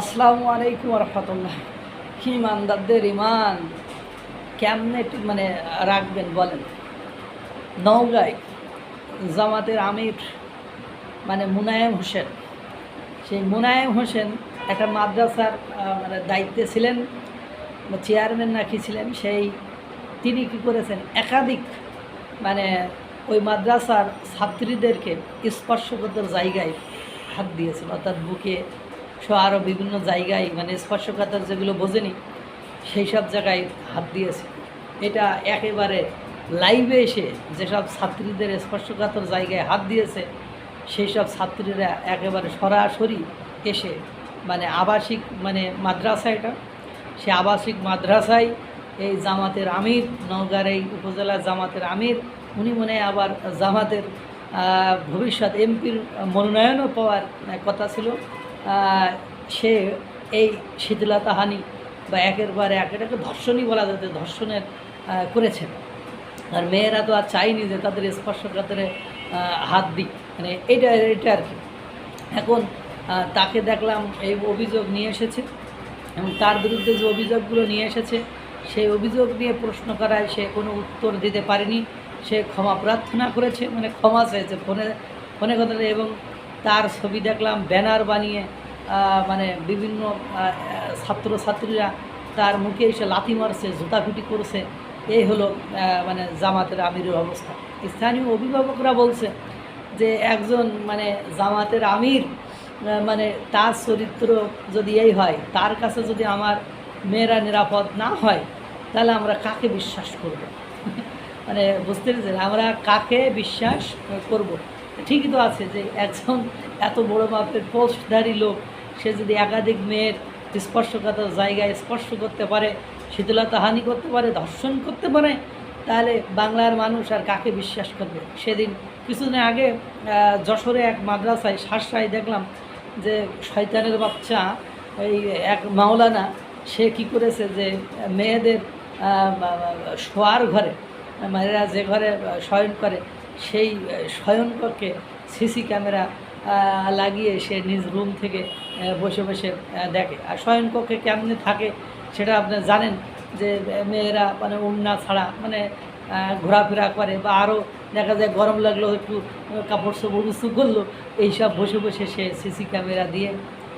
আসসালামু আলাইকুম রহমতুল্লাহ। কি ইমানদারদের ইমান কেমনে মানে রাখবেন বলেন। নওগাঁয় জামাতের আমির মানে মুনায়েম হোসেন। সেই মুনায়েম হোসেন একটা মাদ্রাসার মানে দায়িত্বে ছিলেন চেয়ারম্যান নাকি ছিলেন, সেই তিনি কি করেছেন? একাধিক মানে ওই মাদ্রাসার ছাত্রীদেরকে স্পর্শকতার জায়গায় হাত দিয়েছেন, অর্থাৎ বুকে সহ আরও বিভিন্ন জায়গায় মানে স্পর্শকাতর যেগুলো বোঝেনি, সেই সব জায়গায় হাত দিয়েছে। এটা একেবারে লাইভে এসে যেসব ছাত্রীদের স্পর্শকাতর জায়গায় হাত দিয়েছে, সেই সব ছাত্রীরা একেবারে সরাসরি এসে মানে আবাসিক মানে মাদ্রাসা এটা, সে আবাসিক মাদ্রাসায় এই জামাতের আমির, নওগাঁর এই উপজেলার জামাতের আমির, উনি মনে আবার জামাতের ভবিষ্যৎ এমপির মনোনয়নও পাওয়ার কথা ছিল। সে এই শিথিলতাহানি বা একের পর এক, এটাকে ধর্ষণই বলা যেতে ধর্ষণের করেছেন। আর মেয়েরা তো আর চাইনি যে তাদের স্পর্শকাতরে হাত দিক। মানে এটা এটা আর কি। এখন তাকে দেখলাম এই অভিযোগ নিয়ে এসেছে। এবং তার বিরুদ্ধে যে অভিযোগগুলো নিয়ে এসেছে, সেই অভিযোগ নিয়ে প্রশ্ন করায় সে কোনো উত্তর দিতে পারেনি। সে ক্ষমা প্রার্থনা করেছে মানে ক্ষমা চেয়েছে, ফোনে ফোনে কথা এবং তার ছবি দেখলাম, ব্যানার বানিয়ে মানে বিভিন্ন ছাত্রছাত্রীরা তার মুখে এসে লাথি মারছে, জুতাফুটি করছে। এই হলো মানে জামাতের আমিরের অবস্থা। স্থানীয় অভিভাবকরা বলছে যে একজন মানে জামাতের আমির মানে তার চরিত্র যদি এই হয়, তার কাছে যদি আমার মেয়েরা নিরাপদ না হয়, তাহলে আমরা কাকে বিশ্বাস করব? মানে বুঝতে পেরেছেন? আমরা কাকে বিশ্বাস করব? ঠিকই তো আছে যে একজন এত বড় মাপের পোস্টধারী লোক, সে যদি একাধিক মেয়ের স্পর্শকাতর জায়গায় স্পর্শ করতে পারে, শীতলতা হানি করতে পারে ধর্ষণ করতে পারে, তাহলে বাংলার মানুষ আর কাকে বিশ্বাস করবে? সেদিন কিছুদিন আগে যশোরে এক মাদ্রাসায় শাসায় দেখলাম যে শয়তানের বাচ্চা, এই এক মাওলানা, সে কি করেছে যে মেয়েদের শোয়ার ঘরে, মেয়েরা যে ঘরে শয়ন করে সেই শয়নকক্ষে সিসি ক্যামেরা লাগিয়ে সে নিজ রুম থেকে বসে বসে দেখে। আর শয়নকক্ষে কেমনে থাকে সেটা আপনি জানেন যে মেয়েরা মানে উন্না ছাড়া মানে ঘোরাফেরা করে বা আরও দেখা যায় গরম লাগল, একটু কাপড় চোপড় উঁচু করল, এইসব বসে বসে সে সিসি ক্যামেরা দিয়ে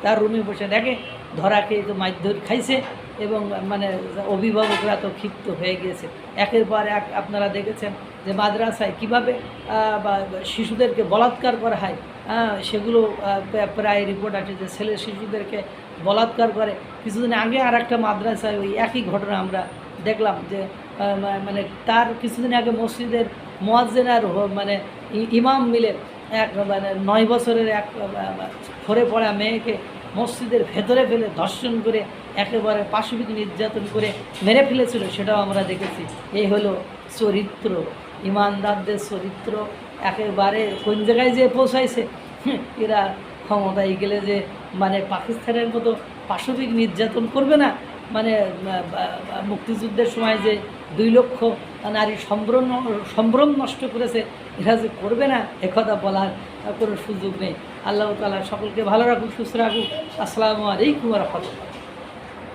তার রুমে বসে দেখে ধরা খেয়ে তো মারধর খাইছে। এবং মানে অভিভাবকরা তো ক্ষিপ্ত হয়ে গিয়েছে। একের পর এক আপনারা দেখেছেন যে মাদ্রাসায় কীভাবে শিশুদেরকে বলাৎকার করা হয় সেগুলো প্রায় রিপোর্ট আছে যে ছেলে শিশুদেরকে বলাৎকার করে। কিছুদিন আগে আর একটা মাদ্রাসায় ওই একই ঘটনা আমরা দেখলাম যে মানে তার কিছুদিন আগে মসজিদের মোয়াজ্জেন আর মানে ইমাম মিলে এক মানে নয় বছরের এক ফরে পড়া মেয়েকে মসজিদের ভেতরে ফেলে ধর্ষণ করে, একেবারে পাশবিক নির্যাতন করে মেরে ফেলেছিল, সেটাও আমরা দেখেছি। এই হলো চরিত্র। ইমানদারদের চরিত্র একেবারে কোন জায়গায় যে পৌঁছাইছে এরা ক্ষমতায় গেলে যে মানে পাকিস্তানের মতো পাশবিক নির্যাতন করবে না। মানে মুক্তিযুদ্ধের সময় যে দুই লক্ষ নারী সম্ভ্রম সম্ভ্রম নষ্ট করেছে, এরা যে করবে না একথা বলার কোনো সুযোগ নেই। আল্লাহ তালা সকলকে ভালো রাখুক, সুস্থ রাখুক। আসসালামু আলাইকুম রহমতুল্লাহ।